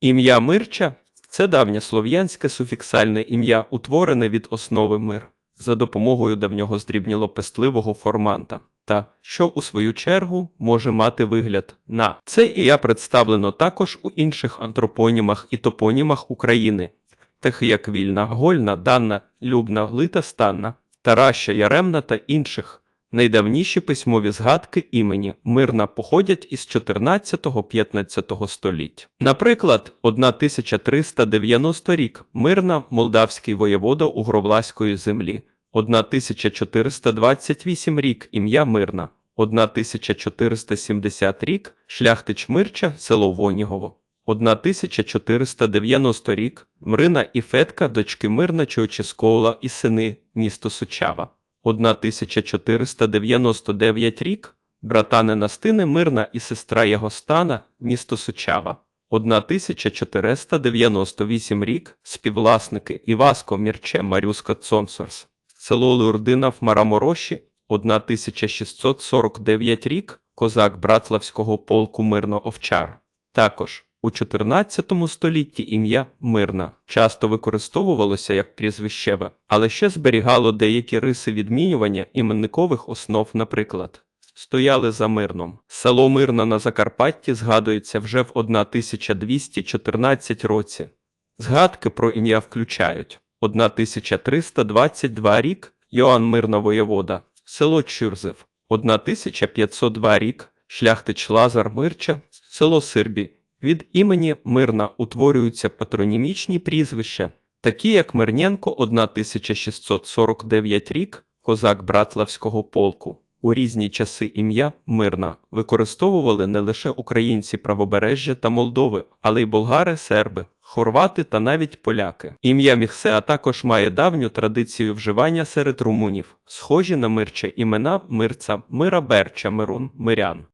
Ім'я Мирча це давнє слов'янське суфіксальне ім'я, утворене від основи мир за допомогою давнього здрібніло-пестливого форманта, та що у свою чергу може мати вигляд на це ім'я представлено також у інших антропонімах і топонімах України, таких як Вільна, Гольна, Данна, Любна, Лита, Станна, Тараща, Яремна та інших. Найдавніші письмові згадки імені Мирна походять із 14-15 століть. Наприклад, 1390 рік Мирна молдавський воєвода Угровласької землі, 1428 рік ім'я Мирна, 1470 рік шляхтич Мирча, село Вонігово. 1490 рік Мрина і Фетка, дочки Мирна Чоческоула і сини, місто Сучава. 1499 рік братани Настини Мирна і сестра його стана, місто Сучава. 1498 рік співвласники Іваско Мірче Марюска Цонсорс. Село Лурдина в Марамороші. 1649 рік козак Братславського полку Мирно Овчар. Також у 14 столітті ім'я Мирна часто використовувалося як прізвищеве, але ще зберігало деякі риси відмінювання іменникових основ, наприклад. Стояли за Мирном. Село Мирна на Закарпатті згадується вже в 1214 році. Згадки про ім'я включають 1322 рік Йоанн Мирна воєвода, село Чюрзев, 1502 рік шляхтич Лазар Мирча, село Сирбі. Від імені Мирна утворюються патронімічні прізвища, такі як Мирнєнко 1649 рік, козак Братлавського полку. У різні часи ім'я Мирна використовували не лише українці правобережжя та Молдови, але й болгари, серби, хорвати та навіть поляки. Ім'я Міхсеа також має давню традицію вживання серед румунів, схожі на мирче імена Мирца, Мира Берча, Мирун, Мирян.